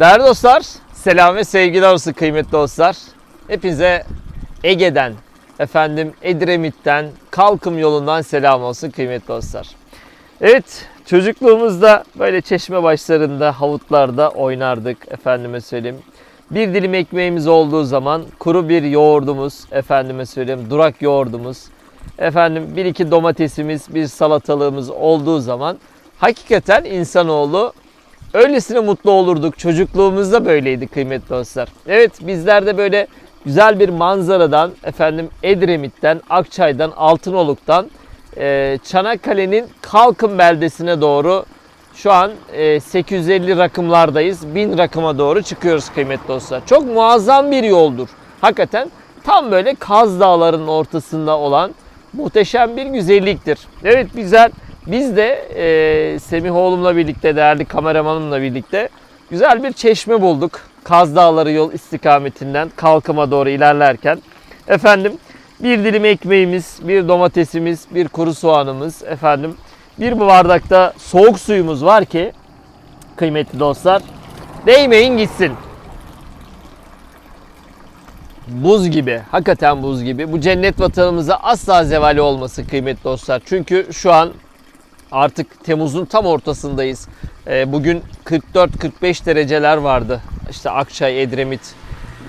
Değerli dostlar, selam ve sevgiler olsun kıymetli dostlar. Hepinize Ege'den, efendim Edremit'ten, Kalkım yolundan selam olsun kıymetli dostlar. Evet, çocukluğumuzda böyle çeşme başlarında, havutlarda oynardık efendime söyleyeyim. Bir dilim ekmeğimiz olduğu zaman kuru bir yoğurdumuz, efendime söyleyeyim durak yoğurdumuz, efendim bir iki domatesimiz, bir salatalığımız olduğu zaman hakikaten insanoğlu Öylesine mutlu olurduk. Çocukluğumuzda böyleydi kıymetli dostlar. Evet bizler de böyle güzel bir manzaradan efendim Edremit'ten, Akçay'dan, Altınoluk'tan e, Çanakkale'nin Kalkın beldesine doğru şu an e, 850 rakımlardayız. 1000 rakıma doğru çıkıyoruz kıymetli dostlar. Çok muazzam bir yoldur. Hakikaten tam böyle Kaz Dağları'nın ortasında olan muhteşem bir güzelliktir. Evet güzel. Biz de e, Semih oğlumla birlikte, değerli kameramanımla birlikte güzel bir çeşme bulduk. Kaz Dağları yol istikametinden kalkıma doğru ilerlerken. Efendim bir dilim ekmeğimiz, bir domatesimiz, bir kuru soğanımız, efendim bir bardakta soğuk suyumuz var ki kıymetli dostlar değmeyin gitsin. Buz gibi, hakikaten buz gibi. Bu cennet vatanımıza asla zevali olmasın kıymetli dostlar. Çünkü şu an Artık Temmuz'un tam ortasındayız. Ee, bugün 44-45 dereceler vardı. İşte Akçay, Edremit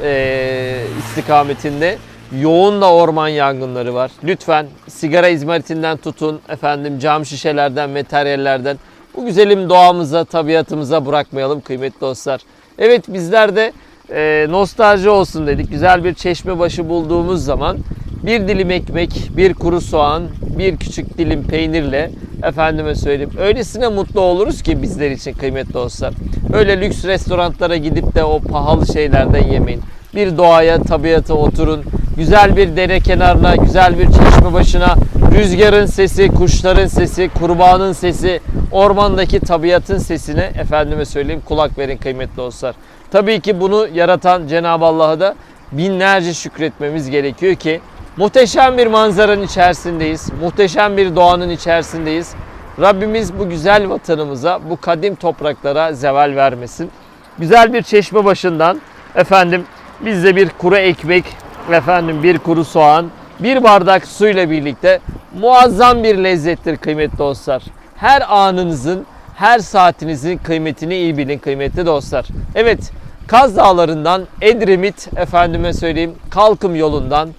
e, istikametinde. Yoğun da orman yangınları var. Lütfen sigara izmaritinden tutun, efendim cam şişelerden, materyallerden bu güzelim doğamıza, tabiatımıza bırakmayalım kıymetli dostlar. Evet bizler de e, nostalji olsun dedik. Güzel bir çeşme başı bulduğumuz zaman bir dilim ekmek, bir kuru soğan, bir küçük dilim peynirle efendime söyleyeyim. Öylesine mutlu oluruz ki bizler için kıymetli dostlar. Öyle lüks restoranlara gidip de o pahalı şeylerden yemeyin. Bir doğaya, tabiata oturun. Güzel bir dere kenarına, güzel bir çeşme başına, rüzgarın sesi, kuşların sesi, kurbanın sesi, ormandaki tabiatın sesine efendime söyleyeyim kulak verin kıymetli dostlar. Tabii ki bunu yaratan Cenab-ı Allah'a da binlerce şükretmemiz gerekiyor ki Muhteşem bir manzaranın içerisindeyiz. Muhteşem bir doğanın içerisindeyiz. Rabbimiz bu güzel vatanımıza, bu kadim topraklara zeval vermesin. Güzel bir çeşme başından efendim bizde bir kuru ekmek, efendim bir kuru soğan, bir bardak suyla birlikte muazzam bir lezzettir kıymetli dostlar. Her anınızın, her saatinizin kıymetini iyi bilin kıymetli dostlar. Evet, Kaz Dağları'ndan Edremit efendime söyleyeyim Kalkım yolundan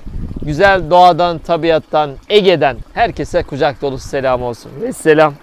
güzel doğadan, tabiattan, Ege'den herkese kucak dolusu selam olsun. Ve selam.